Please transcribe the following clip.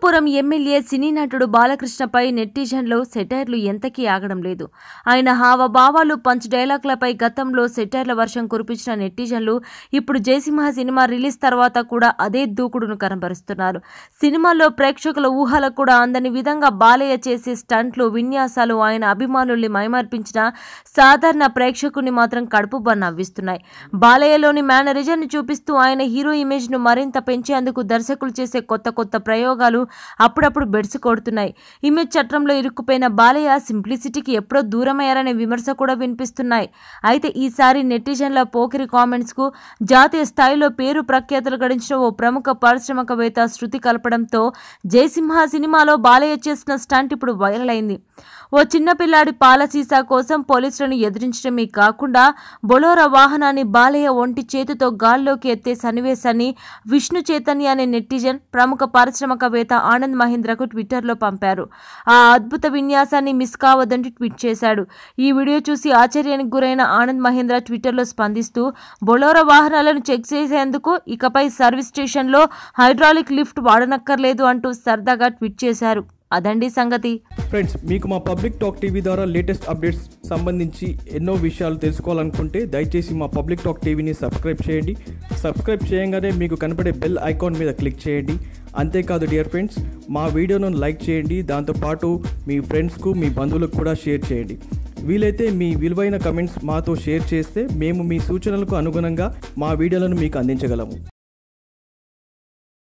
Pithapuram MLA సినీ నటుడు బాలకృష్ణపై నెటిజన్లు సెటైర్లు ఎంతకీ ఆగడం లేదు. ఆయన హావభావాలు పంచ్ డైలాగ్లపై గతంలో సెటైర్ల వర్షం కురిపించిన నెటిజన్లు ఇప్పుడు జయసింహ సినిమా రిలీజ్ తర్వాత కూడా అదే దూకుడును కనబరుస్తున్నారు. సినిమాలో ప్రేక్షకుల ఊహలకు కూడా అందని విధంగా బాలయ్య చేసే స్టంట్లు విన్యాసాలు ఆయన అభిమానుల్ని మైమర్పించిన సాధారణ ప్రేక్షకుని మాత్రం కడుపుబ్బ నవ్విస్తున్నాయి. బాలయ్యలోని మేనరిజర్ని చూపిస్తూ ఆయన హీరో ఇమేజ్ను మరింత పెంచేందుకు దర్శకులు చేసే కొత్త కొత్త ప్రయోగాలు అప్పుడప్పుడు బెడిసి కొడుతున్నాయి. ఇమేజ్ చట్రంలో ఇరుక్కుపోయిన బాలయ్య సింప్లిసిటీకి ఎప్పుడో దూరమయ్యారనే విమర్శ కూడా వినిపిస్తున్నాయి. అయితే ఈసారి నెటిజన్ల పోకిరి కామెంట్స్కు జాతీయ స్థాయిలో పేరు ప్రఖ్యాతులు గడించిన ఓ ప్రముఖ పారిశ్రామికవేత్త శృతి కలపడంతో జయసింహ సినిమాలో బాలయ్య చేసిన స్టంట్ ఇప్పుడు వైరల్ అయింది. ఓ చిన్నపిల్లాడి పాల సీసా కోసం పోలీసులను ఎదిరించడమే కాకుండా బొలోరా వాహనాన్ని బాలయ్య ఒంటి చేతితో గాల్లోకి ఎత్తే సన్నివేశాన్ని విష్ణు చైతన్య అనే నెటిజన్ ప్రముఖ పారిశ్రామికవేత్త ఆనంద్ మహేంద్రకు ట్విట్టర్లో పంపారు. ఆ అద్భుత విన్యాసాన్ని మిస్ కావద్దంటూ ట్వీట్ చేశాడు. ఈ వీడియో చూసి ఆశ్చర్యానికి గురైన ఆనంద్ మహేంద్ర ట్విట్టర్లో స్పందిస్తూ బొలోరో వాహనాలను చెక్ చేసేందుకు ఇకపై సర్వీస్ స్టేషన్లో హైడ్రాలిక్ లిఫ్ట్ వాడనక్కర్లేదు అంటూ సరదాగా ట్వీట్ చేశారు. అదండి సంగతి. ఫ్రెండ్స్ మీకు మా పబ్లిక్ టాక్ టీవీ ద్వారా లేటెస్ట్ అప్డేట్స్ సంబంధించి ఎన్నో విషయాలు తెలుసుకోవాలనుకుంటే దయచేసి మా పబ్లిక్ టాక్ టీవీని సబ్స్క్రైబ్ చేయండి. సబ్స్క్రైబ్ చేయగానే మీకు కనపడే బెల్ ఐకాన్ మీద క్లిక్ చేయండి. అంతేకాదు డియర్ ఫ్రెండ్స్ మా వీడియోను లైక్ చేయండి దాంతోపాటు మీ ఫ్రెండ్స్కు మీ బంధువులకు కూడా షేర్ చేయండి. వీలైతే మీ విలువైన కమెంట్స్ మాతో షేర్ చేస్తే మేము మీ సూచనలకు అనుగుణంగా మా వీడియోలను మీకు అందించగలము.